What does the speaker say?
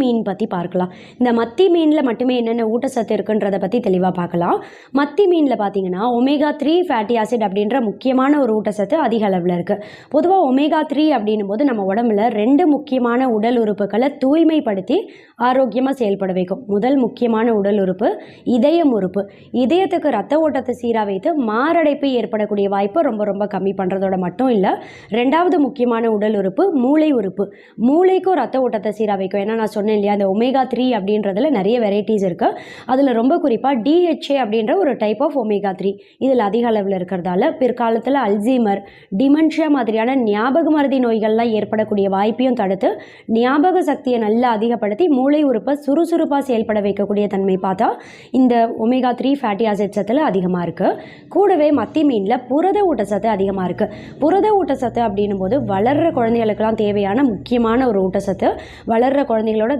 மீன் பற்றி பார்க்கலாம். இந்த மத்தி மீனில் மட்டுமே என்னென்ன ஊட்டச்சத்து இருக்குன்றதை பற்றி தெளிவாக பார்க்கலாம். மத்தி மீனில் பார்த்தீங்கன்னா ஒமேகா த்ரீ ஃபேட்டி ஆசிட் அப்படின்ற முக்கியமான ஒரு ஊட்டச்சத்து அதிக அளவில் இருக்குது பொதுவாக ஒமேகா த்ரீ அப்படின்னும் போது நம்ம உடம்புல ரெண்டு முக்கியமான உடல் உறுப்புகளை தூய்மைப்படுத்தி ஆரோக்கியமாக செயல்பட வைக்கும். முதல் முக்கியமான உடல் உறுப்பு இதயம் உறுப்பு. இதயத்துக்கு ரத்த ஓட்டத்தை சீராக வைத்து மாரடைப்பு ஏற்படக்கூடிய வாய்ப்பை ரொம்ப ரொம்ப கம்மி பண்ணுறதோட மட்டும் இல்லை ரெண்டாவது முக்கியமான உடல் உறுப்பு மூளை உறுப்பு. மூளைக்கும் ரத்த ஓட்டத்தை சீராக வைக்கும். ஏன்னா நான் சொன்னேன் இல்லையா? அந்த ஒமேகா த்ரீ அப்படின்றதுல நிறைய வெரைட்டிஸ் இருக்குது அதில் ரொம்ப குறிப்பாக டிஹெச்ஏ அப்படின்ற ஒரு டைப் ஆஃப் ஒமேகா த்ரீ இதில் அதிக அளவில் இருக்கிறதால பிற்காலத்தில் அல்சீமர் டிமென்ஷியா மாதிரியான ஞாபக மருதி நோய்கள்லாம் ஏற்படக்கூடிய வாய்ப்பையும் தடுத்து ஞாபக சக்தியை நல்லா அதிகப்படுத்தி மூளை உறுப்பை சுறுசுறுப்பாக செயல்பட வைக்கக்கூடிய தன்மை பார்த்தா இந்த ஒமேகா த்ரீ ஃபேட்டி ஆசிட் சத்தில் அதிகமாக இருக்குது கூடவே மத்தி மீனில் புரத ஊட்டச்சத்து அதிகமாக இருக்குது புரத ஊட்டச்சத்து அப்படின்னும் போது வளர்கிற குழந்தைகளுக்கெல்லாம் தேவையான முக்கியமான ஒரு ஊட்டச்சத்து. வளர்கிற குழந்தைகளோட